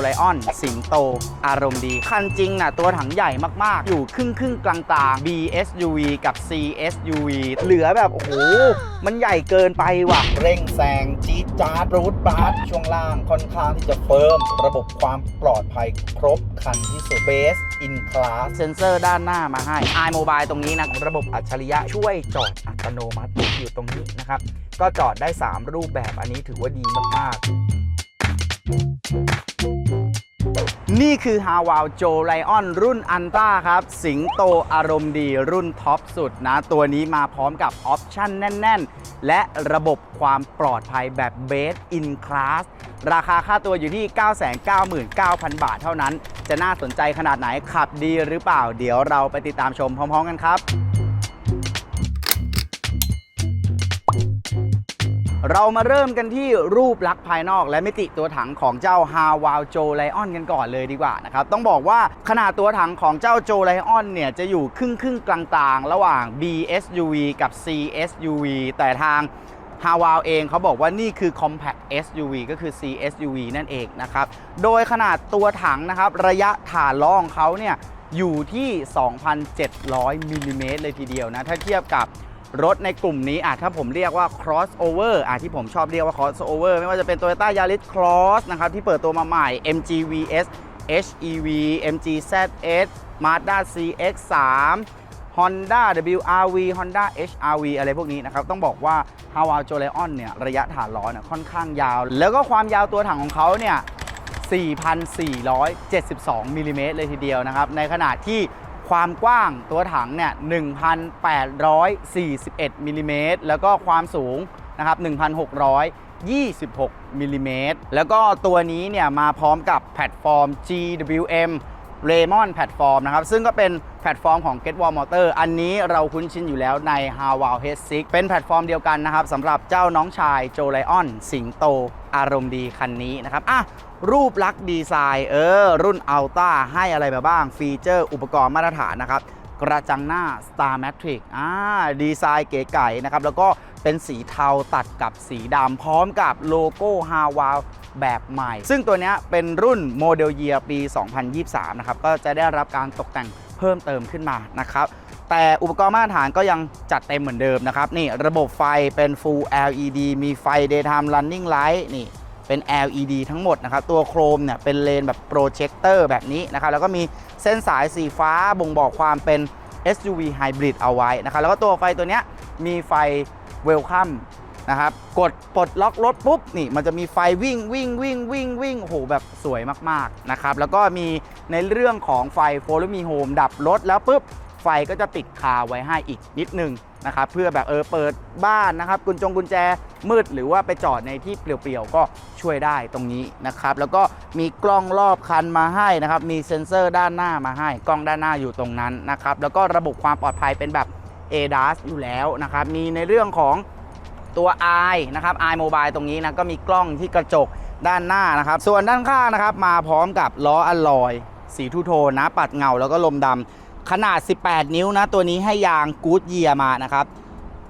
ไลออน สิงโต อารมณ์ดี คันจริงน่ะตัวถังใหญ่มากๆ อยู่ครึ่งครึ่งๆกลาง BSUV กับ CSUV เหลือแบบ โอ้โห มันใหญ่เกินไปว่ะ เร่งแซง จี๊ดจ๊าดรูดบาร์ช่วงล่างค่อนข้างที่จะเฟิร์ม ระบบความปลอดภัยครบคันที่สุด Base in class เซนเซอร์ด้านหน้ามาให้ iMobile ตรงนี้นะ ระบบอัจฉริยะช่วยจอดอัตโนมัติอยู่ตรงนี้นะครับ ก็จอดได้ 3 รูปแบบอันนี้ถือว่าดีมากๆ นี่คือ h a w a l Joe Lion รุ่นอันต้าครับ สิงโตอารมณ์ดีรุ่นท็อปสุดนะ ตัวนี้มาพร้อมกับออปชั่นแน่น ๆ และระบบความปลอดภัยแบบ Base in Class ราคาค่าตัวอยู่ที่ 999,000 บาทเท่านั้น จะน่าสนใจขนาดไหนขับดีหรือเปล่า เดี๋ยวเราไปติดตามชมพร้อม ๆ กันครับ เรามาเริ่มกันที่รูปลักษณ์ภายนอกและมิติตัวถังของเจ้า h a w a l Joe Lion กันก่อนเลยดีกว่านะครับ ต้องบอกว่าขนาดตัวถังของเจ้า Joe Lion เนี่ย จะอยู่ครึ่งครึ่งกลางๆ ระหว่าง BSUV กับ CSUV แต่ทาง h a w a l เองเขาบอกว่านี่คือ Compact SUV ก็คือ CSUV นั่นเองนะครับ โดยขนาดตัวถังนะครับ ระยะฐานล้อของเขาเนี่ยอยู่ที่ 2,700มิลลิเมตรเลยทีเดียวนะ ถ้าเทียบกับ รถในกลุ่มนี้อะถ้าผมเรียกว่า crossover อะที่ผมชอบเรียกว่า crossover ไม่ว่าจะเป็น Toyota Yaris Cross นะครับ ที่เปิดตัวมาใหม่ MG VS HEV MG ZS Mazda CX-3 Honda WRV Honda HRV อะไรพวกนี้นะครับ ต้องบอกว่า h a w a j o l e o n เนี่ย ระยะฐานล้อเนี่ยค่อนข้างยาว แล้วก็ความยาวตัวถังของเขาเนี่ย 4,472มิลลิเมตรเลยทีเดียวนะครับ ในขณะที่ ความกว้างตัวถังเนี่ย1,841มิลลิเมตรแล้วก็ความสูงนะครับ1,626มิลลิเมตรแล้วก็ตัวนี้เนี่ยมาพร้อมกับแพลตฟอร์ม GWM Raymond แพลตฟอร์มนะครับ ซึ่งก็เป็นแพลตฟอร์มของ Get Wall Motor อันนี้เราคุ้นชินอยู่แล้วใน h a w a l H6 เป็นแพลตฟอร์มเดียวกันนะครับสำหรับเจ้าน้องชายโจไลออน สิงโตอารมณ์ดีคันนี้นะครับอะ รูปลักษ์ดีไซน์เออรุ่นอัลต้าให้อะไรมาบ้าง ฟีเจอร์อุปกรณ์มาตรฐานนะครับ กระจังหน้า Star Matrix อ่าดีไซน์เก๋ไก่นะครับ แล้วก็เป็นสีเทาตัดกับสีดำพร้อมกับโลโก้ h a w a l แบบใหม่ ซึ่งตัวนี้เป็นรุ่นโมเดลเยียปี 2023 นะครับ ก็จะได้รับการตกแต่งเพิ่มเติมขึ้นมานะครับแต่อุปกรณ์มาตรฐานก็ยังจัดเต็มเหมือนเดิมนะครับ นี่ระบบไฟเป็น Full LED มีไฟ Daytime Running Light นี่ เป็น LED ทั้งหมดนะครับ ตัวโครมเนี่ยเป็นเลนแบบโปรเจคเตอร์แบบนี้นะครับ แล้วก็มีเส้นสายสีฟ้าบ่งบอกความเป็น SUV Hybrid เอาไว้นะครับ แล้วก็ตัวไฟตัวเนี้ยมีไฟ Welcome นะครับ กดปลดล็อกรถปุ๊บนี่มันจะมีไฟวิ่งวิ่งวิ่งวิ่งวิ่งโอ้โหแบบสวยมากๆนะครับ แล้วก็มีในเรื่องของไฟ Follow Me Home ดับรถแล้วปุ๊บไฟก็จะติดคาไว้ให้อีกนิดนึง นะครับเพื่อแบบเออเปิดบ้านนะครับกุญจงกุญแจมืดหรือว่าไปจอดในที่เปลี่ยวๆก็ช่วยได้ตรงนี้นะครับแล้วก็มีกล้องรอบคันมาให้นะครับมีเซ็นเซอร์ด้านหน้ามาให้ กล้องด้านหน้าอยู่ตรงนั้นนะครับแล้วก็ระบบความปลอดภัยเป็นแบบ ADAS อยู่แล้วนะครับมีในเรื่องของตัว i นะครับ i Mobile ตรงนี้นะก็มีกล้องที่กระจกด้านหน้านะครับ ส่วนด้านข้างนะครับ มาพร้อมกับล้ออลลอย สีทูโทนนะ ปัดเงาแล้วก็ลมดำ ขนาด 18 นิ้วนะ ตัวนี้ให้ยางกู๊ดเยียมานะครับ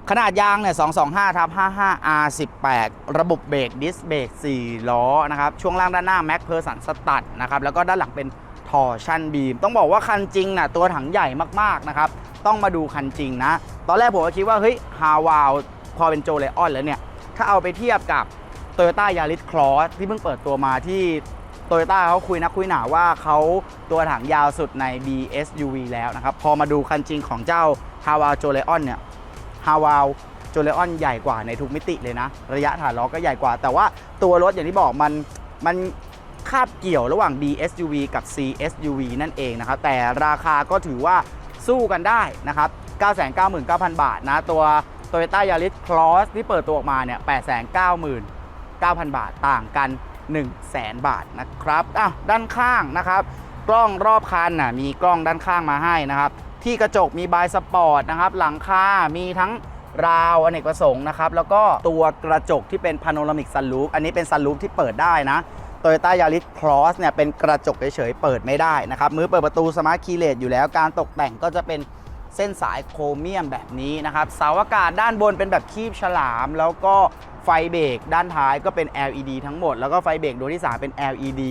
ขนาดยางเนี่ย225ทับ55 R18 ระบบเบรกดิสเบรก4 ล้อนะครับ ช่วงล่างด้านหน้าแม็กเพอร์สันสตัดนะครับ แล้วก็ด้านหลังเป็นทอร์ชันบีม ต้องบอกว่าคันจริงนะตัวถังใหญ่มากๆนะครับ ต้องมาดูคันจริงนะ ตอนแรกผมก็คิดว่า เฮ้ยฮาวาวพอเป็นโจเลออนแล้วเนี่ย ถ้าเอาไปเทียบกับ Toyota Yaris Cross ที่เพิ่งเปิดตัวมาที่ โตโยต้าเขาคุยนักคุยหนาว่าเขาตัวถังยาวสุดใน BSUV แล้วนะครับ พอมาดูคันจริงของเจ้า h a w a l j o l e o n เนี่ย h a w a l j o l e o n ใหญ่กว่าในทุกมิติเลยนะ ระยะฐานล้อก็ใหญ่กว่า แต่ว่าตัวรถอย่างที่บอกมันมันคาบเกี่ยวระหว่าง BSUV กับ CSUV นั่นเองนะครับ แต่ราคาก็ถือว่าสู้กันได้นะครับ 999,000 บาทนะ ตัว Toyota Yaris Cross ที่เปิดตัวออกมาเนี่ย 899,000 บาทต่างกัน 1 0 0 0 0แสนบาทนะครับอะด้านข้างนะครับ กล้องรอบคันน่ะมีกล้องด้านข้างมาให้นะครับ ที่กระจกมีบายสปอร์ตนะครับ หลังคา มีทั้งราวอเนกประสงค์นะครับ แล้วก็ตัวกระจกที่เป็นพาโนรามิกซันรูฟอันนี้เป็นซันรูฟที่เปิดได้นะ Toyota Yaris Cross เนี่ยเป็นกระจกเฉยๆเปิดไม่ได้นะครับ มือเปิดประตูสมาร์ทคีย์เลสอยู่แล้ว การตกแต่งก็จะเป็นเส้นสายโครเมียมแบบนี้นะครับ เสาอากาศด้านบนเป็นแบบคีบฉลาม แล้วก็ ไฟเบรกด้านท้ายก็เป็น LED ทั้งหมด แล้วก็ไฟเบรกดวงที่ 3 เป็น LED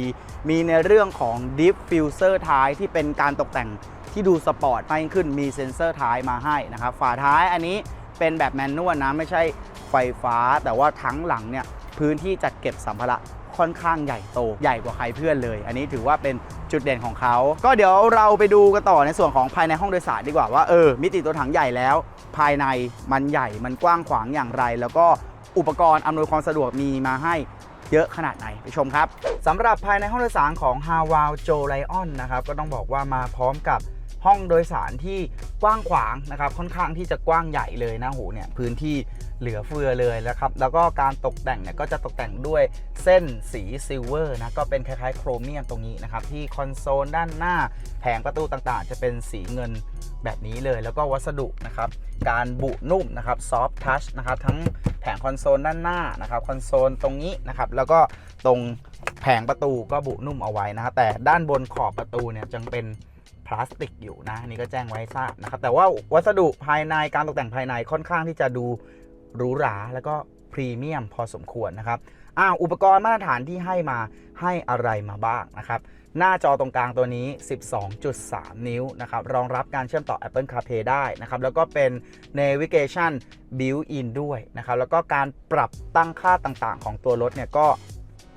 มีในเรื่องของ Diffuser ท้ายที่เป็นการตกแต่งที่ดูสปอร์ตมากยิ่งขึ้นมีเซ็นเซอร์ท้ายมาให้นะครับฝาท้ายอันนี้เป็นแบบแมนนวลนะไม่ใช่ไฟฟ้า แต่ว่าทั้งหลังเนี่ยพื้นที่จัดเก็บสัมภาระค่อนข้างใหญ่โตใหญ่กว่าใครเพื่อนเลย อันนี้ถือว่าเป็นจุดเด่นของเขา ก็เดี๋ยวเราไปดูกันต่อในส่วนของภายในห้องโดยสารดีกว่าว่าเออมิติตัวถังใหญ่แล้ว ภายในมันใหญ่มันกว้างขวางอย่างไร แล้วก็ อุปกรณ์อำนวยความสะดวกมีมาให้เยอะขนาดไหนไปชมครับสำหรับภายในห้องโดยสารของ h a w a l j o l i o n นะครับก็ต้องบอกว่ามาพร้อมกับ ห้องโดยสารที่กว้างขวางนะครับ ค่อนข้างที่จะกว้างใหญ่เลยนะโหเนี่ยพื้นที่เหลือเฟือเลยนะครับ แล้วก็การตกแต่งเนี่ยก็จะตกแต่งด้วยเส้นสีซิลเวอร์นะก็เป็นคล้ายๆ โครเมียมตรงนี้นะครับ ที่คอนโซลด้านหน้าแผงประตูต่างๆ จะเป็นสีเงินแบบนี้เลย แล้วก็วัสดุนะครับ การบุนุ่มนะครับซอฟทัชนะครับทั้งแผงคอนโซลด้านหน้านะครับคอนโซลตรงนี้นะครับ แล้วก็ตรงแผงประตูก็บุนุ่มเอาไว้นะฮะแต่ด้านบนขอบประตูเนี่ยยังเป็น ลาสติกอยู่นะนี่ก็แจ้งไว้ทราบนะครับ แต่ว่าวัสดุภายในการตกแต่งภายในค่อนข้างที่จะดูหรูหราแล้วก็พรีเมียมพอสมควรนะครับอ้าวอุปกรณ์มาตรฐานที่ให้มาให้อะไรมาบ้างนะครับ หน้าจอตรงกลางตัวนี้ 12.3 นิ้วนะครับ รองรับการเชื่อมต่อ Apple CarPlay ได้นะครับ แล้วก็เป็น Navigation Built-in ด้วยนะครับ แล้วก็การปรับตั้งค่าต่างๆ ของตัวรถเนี่ยก็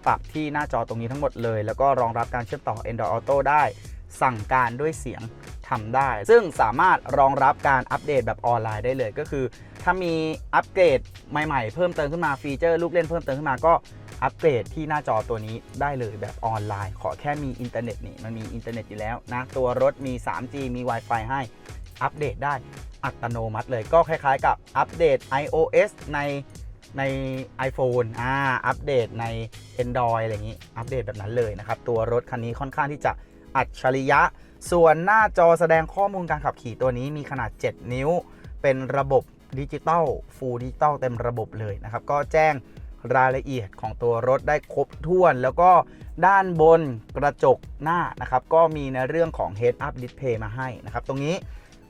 ปรับที่หน้าจอตรงนี้ทั้งหมดเลย แล้วก็รองรับการเชื่อมต่อ Android Auto ได้ สั่งการด้วยเสียงทำได้ ซึ่งสามารถรองรับการอัปเดตแบบออนไลน์ได้เลยก็คือ ถ้ามีอัปเกรดใหม่ๆ เพิ่มเติมขึ้นมาฟีเจอร์ลูกเล่นเพิ่มเติมขึ้นมาก็อัปเกรดที่หน้าจอตัวนี้ได้เลยแบบออนไลน์ ขอแค่มีอินเทอร์เน็ตนี่มันมีอินเทอร์เน็ตอยู่แล้วนะ ตัวรถมี 3G มี Wi-Fi ให้อัปเดตได้อัตโนมัติเลยก็คล้ายๆ กับอัปเดต iOS ในใน iPhone อ่าอัปเดตใน Android อะไรอย่างนี้ อัปเดตแบบนั้นเลยนะครับ ตัวรถคันนี้ค่อนข้างที่จะ อัจฉริยะ ส่วนหน้าจอแสดงข้อมูลการขับขี่ตัวนี้มีขนาด 7 นิ้ว เป็นระบบดิจิตอลฟูลดิจิตอลเต็มระบบเลยนะครับ ก็แจ้งรายละเอียดของตัวรถได้ครบถ้วน แล้วก็ด้านบนกระจกหน้านะครับ ก็มีในเรื่องของ Head Up Display มาให้นะครับ ตรงนี้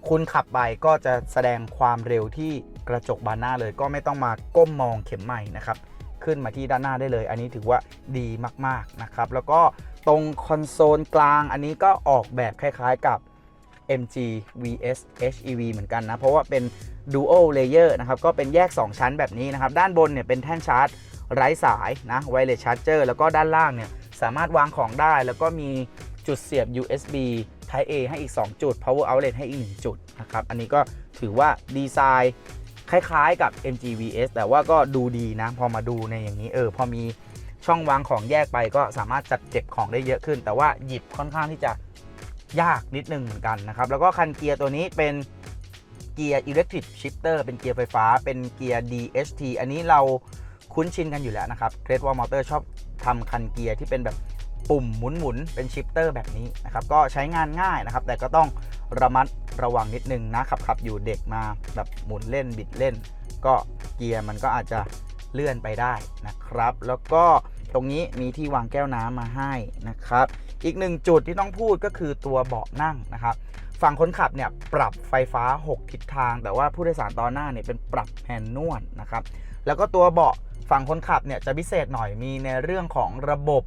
คุณขับไปก็จะแสดงความเร็วที่กระจกบานหน้าเลย ก็ไม่ต้องมาก้มมองเข็มใหม่นะครับ ขึ้นมาที่ด้านหน้าได้เลย อันนี้ถือว่าดีมากๆนะครับ แล้วก็ตรงคอนโซลกลางอันนี้ก็ออกแบบคล้าย ๆกับ MG VS HEV เหมือนกันนะ เพราะว่าเป็น Dual Layer นะครับ ก็เป็นแยก 2 ชั้นแบบนี้นะครับ ด้านบนเนี่ยเป็นแท่นชาร์จไร้สายนะ Wireless Charger แล้วก็ด้านล่างเนี่ยสามารถวางของได้ แล้วก็มีจุดเสียบ USB Type A ให้อีก 2 จุด Power Outlet ให้อีก 1 จุดนะครับ อันนี้ก็ถือว่าดีไซน์ คล้ายๆกับ MG VS แต่ว่าก็ดูดีนะ พอมาดูในอย่างนี้เออพอมีช่องวางของแยกไปก็สามารถจัดเก็บของได้เยอะขึ้น แต่ว่าหยิบค่อนข้างที่จะยากนิดนึงเหมือนกันนะครับแล้วก็คันเกียร์ตัวนี้เป็นเกียร์ Electric Shifter เป็นเกียร์ไฟฟ้า เป็นเกียร์ DHT อันนี้เราคุ้นชินกันอยู่แล้วนะครับ Great Wall Motor ชอบทำคันเกียร์ที่เป็นแบบปุ่มหมุนๆเป็นชิปเตอร์แบบนี้นะครับก็ใช้งานง่ายนะครับแต่ก็ต้องระมัด ระวังนิดนึงนะขับขับอยู่เด็กมาแบบหมุนเล่นบิดเล่น ก็เกียร์มันก็อาจจะเลื่อนไปได้นะครับ แล้วก็ตรงนี้มีที่วางแก้วน้ำมาให้นะครับ อีกหนึ่งจุดที่ต้องพูดก็คือตัวเบาะนั่งนะครับฝั่งคนขับเนี่ยปรับไฟฟ้า 6 ทิศทาง แต่ว่าผู้โดยสารตอนหน้าเนี่ยเป็นปรับแฮนนวลนะครับแล้วก็ตัวเบาะฝั่งคนขับเนี่ยจะพิเศษหน่อยมีในเรื่องของระบบ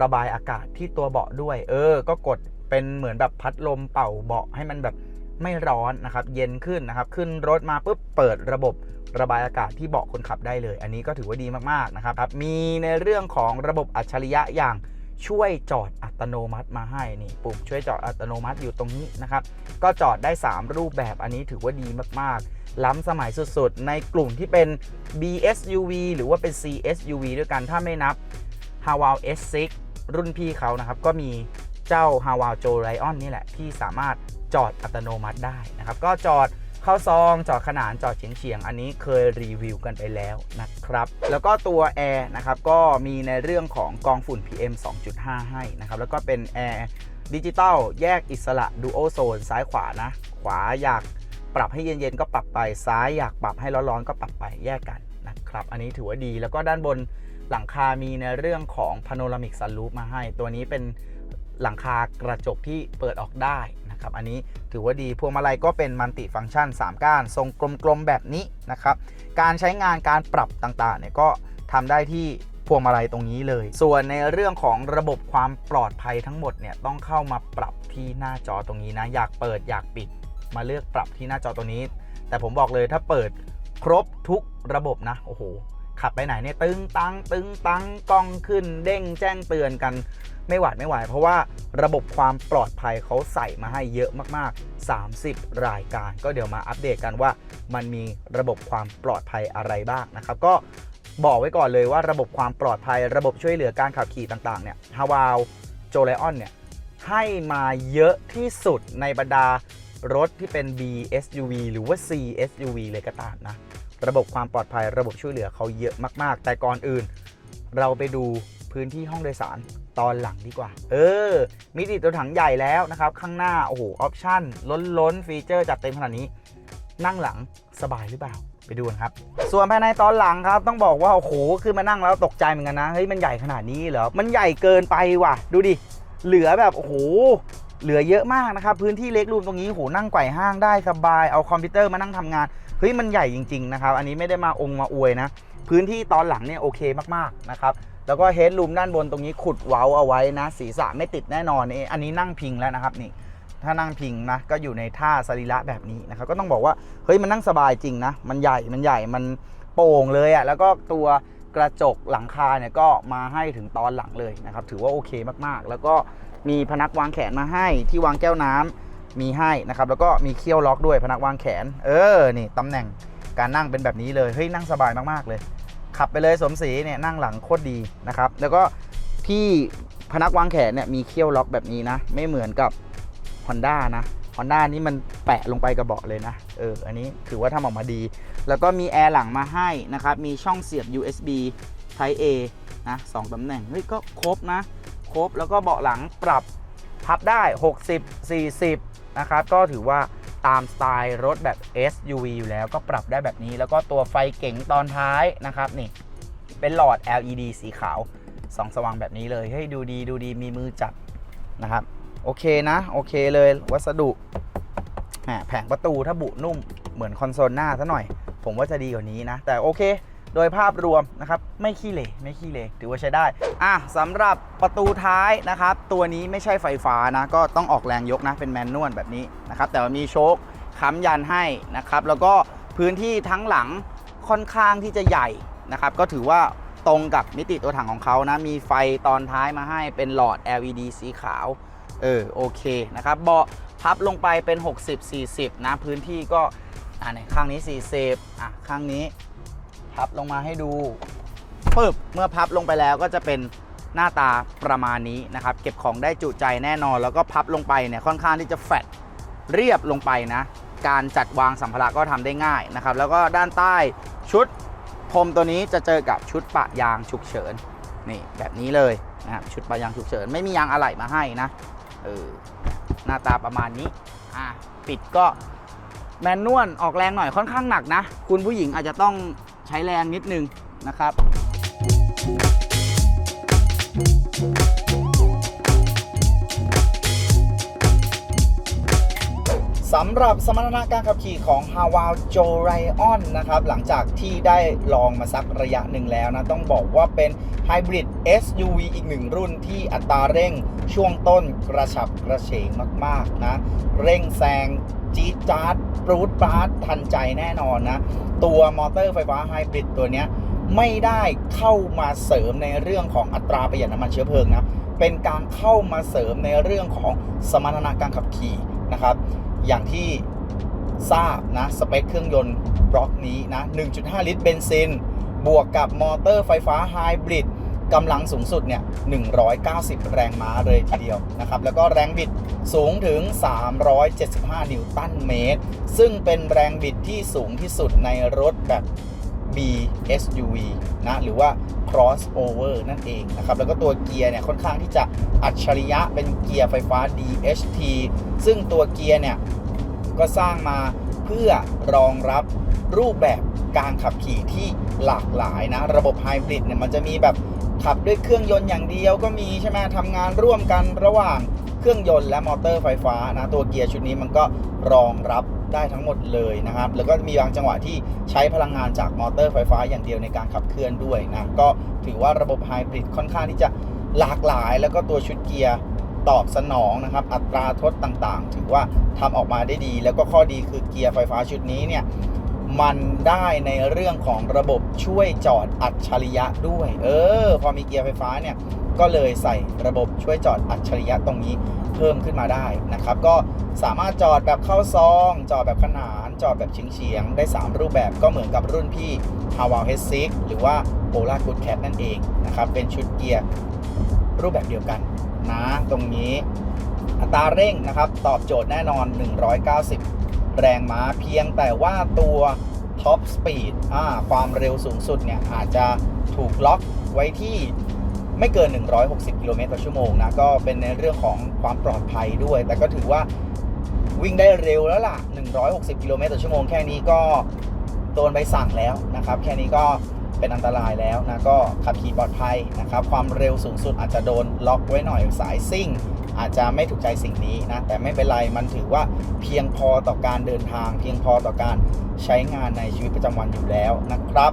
ระบายอากาศที่ตัวเบาะด้วย เออ ก็กดเป็นเหมือนแบบพัดลมเป่าเบาะให้มันแบบ ไม่ร้อนนะครับ เย็นขึ้นนะครับ ขึ้นรถมาปุ๊บเปิดระบบระบายอากาศที่เบาะคนขับได้เลย อันนี้ก็ถือว่าดีมากๆนะครับ มีในเรื่องของระบบอัจฉริยะอย่างช่วยจอดอัตโนมัติมาให้นี่ปุ่มช่วยจอดอัตโนมัติอยู่ตรงนี้นะครับ ก็จอดได้ 3 รูปแบบอันนี้ถือว่าดีมากๆ ล้ำสมัยสุดๆ ในกลุ่มที่เป็น BSUV หรือว่าเป็น CSUV ด้วยกันถ้าไม่นับ h a w a l S6 รุ่นพี่เขานะครับ ก็มี เจ้า h a w a l j o l i o n นี่แหละ ที่สามารถจอดอัตโนมัติได้นะครับ ก็จอดเข้าซอง จอดขนานจอดเฉียงเฉียงอันนี้เคยรีวิวกันไปแล้วนะครับ แล้วก็ตัวแอร์นะครับก็มีในเรื่องของกองฝุ่น PM 2.5 ให้นะครับ แล้วก็เป็นแอร์ดิจิตอลแยกอิสระ Dual Zone ซ้ายขวานะ ขวาอยากปรับให้เย็นๆ ก็ปรับไปซ้ายอยากปรับให้ร้อนๆ ก็ปรับไปแยกกันนะครับ อันนี้ถือว่าดีแล้วก็ด้านบนหลังคามีในเรื่องของ Panoramic Sunroof มาให้ ตัวนี้เป็น หลังคากระจกที่เปิดออกได้นะครับ อันนี้ถือว่าดีพวงมาลัยก็เป็นมัลติฟังก์ชัน 3 ก้าน ทรงกลมๆแบบนี้นะครับ การใช้งานการปรับต่างๆเนี่ยก็ทำได้ที่พวงมาลัยตรงนี้เลย ส่วนในเรื่องของระบบความปลอดภัยทั้งหมดเนี่ยต้องเข้ามาปรับที่หน้าจอตรงนี้นะ อยากเปิดอยากปิดมาเลือกปรับที่หน้าจอตรงนี้ แต่ผมบอกเลยถ้าเปิดครบทุกระบบนะ โอ้โห ขับไปไหนเนี่ยตึงตังตึงตังกล้องขึ้น เด้งแจ้งเตือนกัน ไม่หวาดไม่ไหวเพราะว่าระบบความปลอดภัยเขาใส่มาให้เยอะมากๆ 30 รายการ ก็เดี๋ยวมาอัปเดตกันว่ามันมีระบบความปลอดภัยอะไรบ้างนะครับก็บอกไว้ก่อนเลยว่าระบบความปลอดภัย ระบบช่วยเหลือการขับขี่ต่างๆเนี่ยฮาวาวโจไลออนเนี่ยให้มาเยอะที่สุดในบรรดารถที่เป็น B SUV หรือว่า C SUV เลยก็ตามนะ ระบบความปลอดภัย ระบบช่วยเหลือเขาเยอะมาก ๆ แต่ก่อนอื่น เราไปดูพื้นที่ห้องโดยสาร ตอนหลังดีกว่า เออ มิติตัวถังใหญ่แล้วนะครับ ข้างหน้า โอ้โห ออปชั่น ล้นล้นฟีเจอร์จัดเต็มขนาดนี้ นั่งหลังสบายหรือเปล่า ไปดูกันครับ ส่วนภายในตอนหลังครับ ต้องบอกว่า โอ้โหคือมานั่งแล้วตกใจเหมือนกันนะ เฮ้ย มันใหญ่ขนาดนี้เหรอ มันใหญ่เกินไปว่ะ ดูดิ เหลือแบบ โอ้โห เหลือเยอะมากนะครับ พื้นที่เล็กรูมตรงนี้ โอ้โห นั่งไกว่ห้างได้สบาย เอาคอมพิวเตอร์มานั่งทำงาน เฮ้ย มันใหญ่จริง ๆ นะครับ อันนี้ไม่ได้มาองค์มาอวยนะ พื้นที่ตอนหลังเนี่ยโอเคมากๆนะครับ แล้วก็เฮดรูมด้านบนตรงนี้ขุดเว้าเอาไว้นะศีรษะไม่ติดแน่นอนนี่อันนี้นั่งพิงแล้วนะครับนี่ถ้านั่งพิงนะก็อยู่ในท่าสรีระแบบนี้นะครับก็ต้องบอกว่าเฮ้ยมันนั่งสบายจริงนะมันใหญ่มันใหญ่มันโป่งเลยอะ่ะแล้วก็ตัวกระจกหลังคาเนี่ยก็มาให้ถึงตอนหลังเลยนะครับถือว่าโอเคมากๆ แล้วก็มีพนักวางแขนมาให้ที่วางแก้วน้ำมีให้นะครับแล้วก็มีเคี่ยวล็อกด้วยพนักวางแขน เออนี่ตำแหน่งการนั่งเป็นแบบนี้เลยเฮ้ยนั่งสบายมากๆเลย ขับไปเลยสมศรีเนี่ยนั่งหลังโคตรดีนะครับ แล้วก็ที่พนักวางแขนเนี่ยมีเคี่ยวล็อกแบบนี้นะ ไม่เหมือนกับ Honda นะ Honda นี่มันแปะลงไปกับเบาะเลยนะ เออ อันนี้ถือว่าทำออกมาดี แล้วก็มีแอร์หลังมาให้นะครับ มีช่องเสียบ USB Type A นะสองตำแหน่ง เฮ้ย ก็ครบนะ ครบ แล้วก็เบาะหลังปรับพับได้ 60 40 นะครับ ก็ถือว่า ตามสไตล์รถแบบ SUV อยู่แล้วก็ปรับได้แบบนี้ แล้วก็ตัวไฟเก๋งตอนท้ายนะครับนี่เป็นหลอด LED สีขาวส่องสว่างแบบนี้เลยเฮ้ยดูดีดูดีมีมือจับนะครับ โอเคนะ โอเคเลยวัสดุแหมแผงประตูถ้าบุนุ่มเหมือนคอนโซลหน้าซะหน่อย ผมว่าจะดีกว่านี้นะ แต่โอเค โดยภาพรวมนะครับไม่ขี้เหร่ไม่ขี้เหร่ถือว่าใช้ได้อะสำหรับประตูท้ายนะครับ ตัวนี้ไม่ใช่ไฟฟ้านะ ก็ต้องออกแรงยกนะ เป็นแมนนวลแบบนี้นะครับแต่ว่ามีโชคค้ำยันให้นะครับ แล้วก็พื้นที่ทั้งหลังค่อนข้างที่จะใหญ่นะครับ ก็ถือว่าตรงกับมิติตัวถังของเขานะ มีไฟตอนท้ายมาให้เป็นหลอด LED สีขาว เออโอเคนะครับเบาะพับลงไปเป็น 60 40 นะ พื้นที่ก็อ่าในข้างนี้ 40 อะ ข้างนี้ พับลงมาให้ดูปึ๊บเมื่อพับลงไปแล้วก็จะเป็นหน้าตาประมาณนี้นะครับ เก็บของได้จุใจแน่นอน แล้วก็พับลงไปเนี่ยค่อนข้างที่จะแฟตเรียบลงไปนะ การจัดวางสัมภาระก็ทำได้ง่ายนะครับ แล้วก็ด้านใต้ชุดพรมตัวนี้จะเจอกับชุดปะยางฉุกเฉินนี่แบบนี้เลยนะครับชุดปะยางฉุกเฉินไม่มียางอะไหล่มาให้นะเออหน้าตาประมาณนี้อะปิดก็แมนนวลออกแรงหน่อยค่อนข้างหนักนะ คุณผู้หญิงอาจจะต้อง ใช้แรงนิดนึงนะครับ สำหรับสมรรถนะการขับขี่ของ h a w a l j o r i o n นะครับ หลังจากที่ได้ลองมาสักระยะหนึ่งแล้วนะ ต้องบอกว่าเป็นไฮบริด SUV อีกหนึ่งรุ่นที่อัตราเร่งช่วงต้นกระฉับกระเฉงมาก ๆ นะ เร่งแซง จี๊ดจ๊าดปรูดปราดทันใจแน่นอนนะ ตัวมอเตอร์ไฟฟ้าไฮบริดตัวเนี้ยไม่ได้เข้ามาเสริมในเรื่องของอัตราประหยัดน้ำมันเชื้อเพลิงนะ เป็นการเข้ามาเสริมในเรื่องของสมรรถนะการขับขี่นะครับ อย่างที่ทราบนะ สเปคเครื่องยนต์บล็อกนี้นะ 1.5 ลิตรเบนซิน บวกกับมอเตอร์ไฟฟ้าไฮบริด กำลังสูงสุดเนี่ย 190 แรงม้าเลยทีเดียวนะครับ แล้วก็แรงบิดสูงถึง 375 นิวตันเมตร ซึ่งเป็นแรงบิดที่สูงที่สุดในรถแบบ B SUV นะ หรือว่า crossover นั่นเองนะครับ แล้วก็ตัวเกียร์เนี่ย ค่อนข้างที่จะอัจฉริยะเป็นเกียร์ไฟฟ้า DHT ซึ่งตัวเกียร์เนี่ย ก็สร้างมาเพื่อรองรับ รูปแบบการขับขี่ที่หลากหลายนะ ระบบไฮบริดเนี่ยมันจะมีแบบขับด้วยเครื่องยนต์อย่างเดียวก็มีใช่ไหมทำงานร่วมกันระหว่างเครื่องยนต์และมอเตอร์ไฟฟ้านะตัวเกียร์ชุดนี้มันก็รองรับได้ทั้งหมดเลยนะครับ แล้วก็มีบางจังหวะที่ใช้พลังงานจากมอเตอร์ไฟฟ้าอย่างเดียวในการขับเคลื่อนด้วยนะ ก็ถือว่าระบบไฮบริดค่อนข้างที่จะหลากหลาย แล้วก็ตัวชุดเกียร์ตอบสนองนะครับ อัตราทดต่างๆ ถือว่าทำออกมาได้ดี แล้วก็ข้อดีคือเกียร์ไฟฟ้าชุดนี้เนี่ย มันได้ในเรื่องของระบบช่วยจอดอัจฉริยะด้วย เออ พอมีเกียร์ไฟฟ้าเนี่ยก็เลยใส่ระบบช่วยจอดอัจฉริยะตรงนี้เพิ่มขึ้นมาได้นะครับ ก็สามารถจอดแบบเข้าซอง จอดแบบขนาน จอดแบบเฉียงๆได้ 3 รูปแบบก็เหมือนกับรุ่นพี่ h a w a l h S6 หรือว่า Polar Good Cat นั่นเองนะครับ เป็นชุดเกียร์รูปแบบเดียวกันนะตรงนี้อัตราเร่งนะครับ ตอบโจทย์แน่นอน 190 แรงม้าเพียงแต่ว่าตัวท็อปสปีดความเร็วสูงสุดเนี่ยอาจจะถูกล็อกไว้ที่ไม่เกิน 160 กิโลเมตรต่อชั่วโมงนะ ก็เป็นในเรื่องของความปลอดภัยด้วย แต่ก็ถือว่าวิ่งได้เร็วแล้วล่ะ 160 กิโลเมตรต่อชั่วโมงแค่นี้ก็โดนใบสั่งแล้วนะครับ แค่นี้ก็เป็นอันตรายแล้วนะ ก็ขับขี่ปลอดภัยนะครับ ความเร็วสูงสุดอาจจะโดนล็อกไว้หน่อยสายซิ่ง อาจจะไม่ถูกใจสิ่งนี้นะ แต่ไม่เป็นไรมันถือว่าเพียงพอต่อการเดินทาง เพียงพอต่อการใช้งานในชีวิตประจำวันอยู่แล้วนะครับ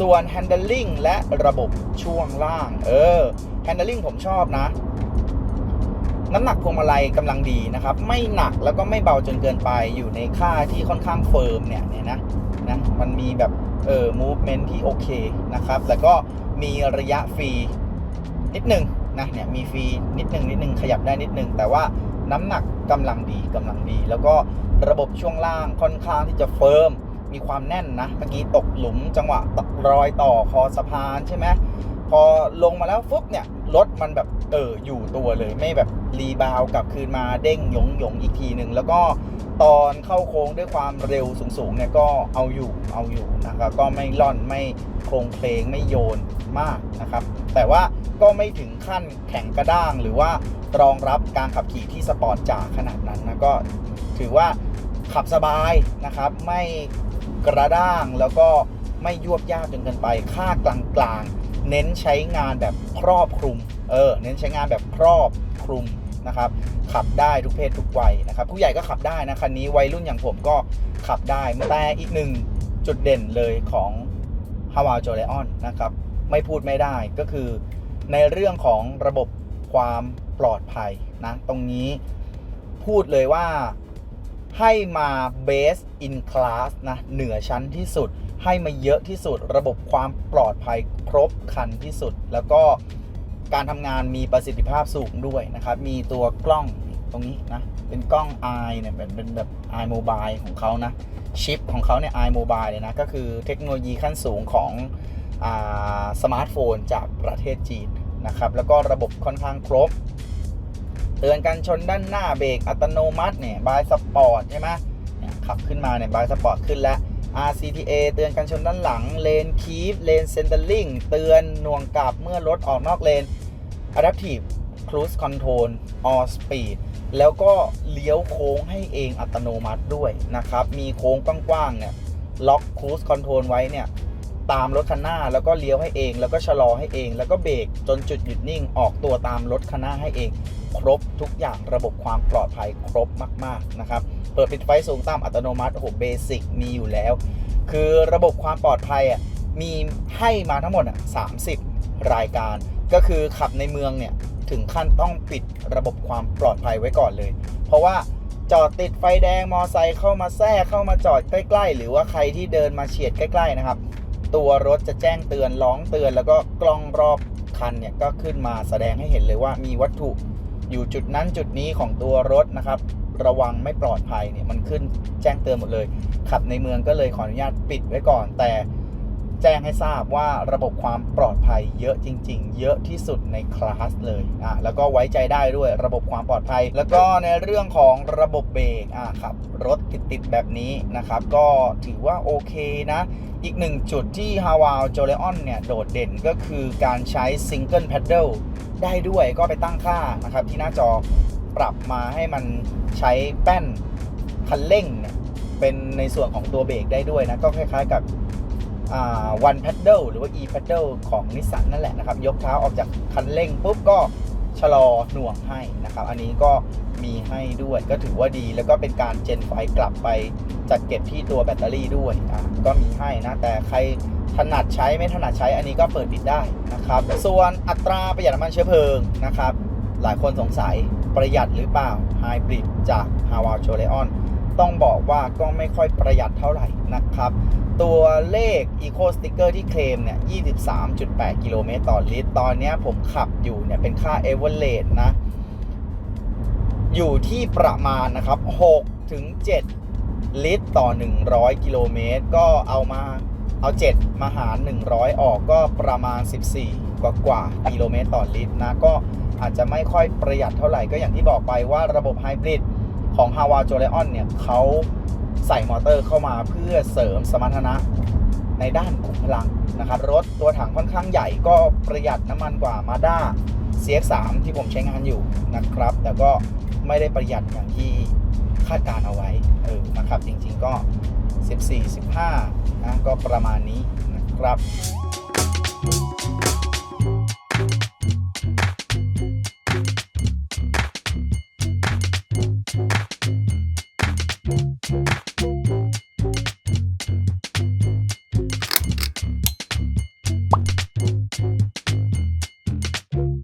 ส่วน handling และระบบช่วงล่าง เออ handling ผมชอบนะน้ำหนักพวงมาลัยกำลังดีนะครับ ไม่หนักแล้วก็ไม่เบาจนเกินไปอยู่ในค่าที่ค่อนข้างเฟิร์มเนี่ยเนี่ยนะนะมันมีแบบเออ movement ที่โอเคนะครับ แล้วก็มีระยะฟรีนิดหนึ่ง นะเนี่ยมีฟรีนิดหนึ่งนิดหนึ่งขยับได้นิดหนึ่งแต่ว่าน้ำหนักกำลังดีกำลังดี แล้วก็ระบบช่วงล่างค่อนข้างที่จะเฟิร์มมีความแน่นนะเมื่อกี้ตกหลุมจังหวะตกรอยต่อคอสะพานใช่ไหมพอลงมาแล้วฟุบเนี่ยรถมันแบบเอออยู่ตัวเลยไม่แบบรีบาวกลับคืนมาเด้งหยงหยงอีกทีหนึ่งแล้วก็ ตอนเข้าโค้งด้วยความเร็วสูงๆเนี่ยก็เอาอยู่เอาอยู่นะครับก็ไม่ล่อนไม่โครงเพลงไม่โยนมากนะครับ แต่ว่าก็ไม่ถึงขั้นแข็งกระด้าง หรือว่ารองรับการขับขี่ที่สปอร์ตจ๋าขนาดนั้นนะก็ถือว่าขับสบายนะครับ ไม่กระด้างแล้วก็ไม่ยวบยากจนเกินไป ค่ากลางๆ เน้นใช้งานแบบครอบคลุม เออ เน้นใช้งานแบบครอบคลุม นะครับ ขับได้ทุกเพศทุกวัยนะครับ ผู้ใหญ่ก็ขับได้นะคันนี้วัยรุ่นอย่างผมก็ขับได้แต่อีกหนึ่งจุดเด่นเลยของ h a w a l j o l e o n นะครับ ไม่พูดไม่ได้ก็คือในเรื่องของระบบความปลอดภัยนะตรงนี้พูดเลยว่าให้มา base in class นะเหนือชั้นที่สุด ให้มาเยอะที่สุด ระบบความปลอดภัยครบคันที่สุด แล้วก็ การทำงานมีประสิทธิภาพสูงด้วยนะครับ มีตัวกล้องตรงนี้นะ เป็นกล้อง i เนี่ยเป็นเป็นแบบ i mobile ของเขานะ ชิปของเขาเนี่ย i mobile เลยนะ ก็คือเทคโนโลยีขั้นสูงของอาสมาร์ทโฟนจากประเทศจีนนะครับ แล้วก็ระบบค่อนข้างครบ เตือนการชนด้านหน้าเบรกอัตโนมัติเนี่ยบายสปอร์ตใช่ไหมขับขึ้นมาเนี่ยบายสปอร์ตขึ้นแล้ว RCTA เตือนการชนด้านหลัง เลนคีฟเลนเซนเตอร์ลิงเตือนหน่วงกลับเมื่อรถออกนอกเลน Adaptive Cruise Control All Speed แล้วก็เลี้ยวโค้งให้เองอัตโนมัติด้วยนะครับ มีโค้งกว้างๆเนี่ยล็อก Cruise Control ไว้เนี่ยตามรถคันหน้าแล้วก็เลี้ยวให้เอง แล้วก็ชะลอให้เอง แล้วก็เบรกจนจุดหยุดนิ่งออกตัวตามรถคันหน้าให้เอง ครบทุกอย่างระบบความปลอดภัยครบมากๆนะครับ เปิดปิดไฟสูงต่ำอัตโนมัติโอ้โหเบสิกมีอยู่แล้ว คือระบบความปลอดภัยอะมีให้มาทั้งหมดอะ30 รายการ ก็คือขับในเมืองเนี่ยถึงขั้นต้องปิดระบบความปลอดภัยไว้ก่อนเลย เพราะว่าจอดติดไฟแดงมอไซค์เข้ามาแทรกเข้ามาจอดใกล้ๆ หรือว่าใครที่เดินมาเฉียดใกล้ๆนะครับ ตัวรถจะแจ้งเตือนร้องเตือน แล้วก็กล้องรอบคันเนี่ยก็ขึ้นมาแสดงให้เห็นเลยว่ามีวัตถุอยู่จุดนั้นจุดนี้ของตัวรถนะครับ ระวังไม่ปลอดภัยเนี่ยมันขึ้นแจ้งเตือนหมดเลย ขับในเมืองก็เลยขออนุญาตปิดไว้ก่อน แต่ แจ้งให้ทราบว่าระบบความปลอดภัยเยอะจริง ๆ เยอะที่สุดในคลาสเลยอะแล้วก็ไว้ใจได้ด้วยระบบความปลอดภัย แล้วก็ในเรื่องของระบบเบรกอะครับรถติดๆแบบนี้นะครับ ก็ถือว่าโอเคนะ อีกหนึ่งจุดที่ h a w a l j o l e o n เนี่ย โดดเด่นก็คือการใช้ Single Pedal ได้ด้วยก็ไปตั้งค่านะครับ ที่หน้าจอปรับมาให้มันใช้แป้นคันเร่งเนี่ยเป็นในส่วนของตัวเบรกได้ด้วยนะ ก็คล้ายๆกับ อ่า one pedal หรือว่า e pedal ของนิสสันนั่นแหละนะครับ ยกเท้าออกจากคันเร่งปุ๊บก็ชะลอหน่วงให้นะครับ อันนี้ก็มีให้ด้วยก็ถือว่าดีแล้วก็เป็นการเจนไฟกลับไปจัดเก็บที่ตัวแบตเตอรี่ด้วยอะก็มีให้นะ แต่ใครถนัดใช้ไม่ถนัดใช้อันนี้ก็เปิดปิดได้นะครับ ส่วนอัตราประหยัดน้ำมันเชื้อเพลิงนะครับ หลายคนสงสัยประหยัดหรือเปล่าไฮบริดจาก h a w a l c h o l e o n ต้องบอกว่าก็ไม่ค่อยประหยัดเท่าไหร่นะครับ ตัวเลข Eco Sticker ที่เคลมเนี่ย 23.8 กิโลเมตรต่อลิตร ตอนนี้ผมขับอยู่เนี่ยเป็นค่า Average นะ อยู่ที่ประมาณนะครับ 6 ถึง 7 ลิตรต่อ 100 กิโลเมตร ก็เอามาเอา 7 มาหาร 100 ออกก็ประมาณ 14 กว่ากว่ากิโลเมตรต่อลิตรนะ ก็อาจจะไม่ค่อยประหยัดเท่าไหร่ก็อย่างที่บอกไปว่าระบบไฮบริดของ h a w a l j o l e o n เนี่ยเขา ใส่มอเตอร์เข้ามาเพื่อเสริมสมรรถนะในด้านขุมพลังนะครับ รถตัวถังค่อนข้างใหญ่ก็ประหยัดน้ำมันกว่า Mazda CX3 ที่ผมใช้งานอยู่นะครับ แต่ก็ไม่ได้ประหยัดอย่างที่คาดการเอาไว้เออนะครับจริงๆก็ 14 15นะก็ประมาณนี้นะครับ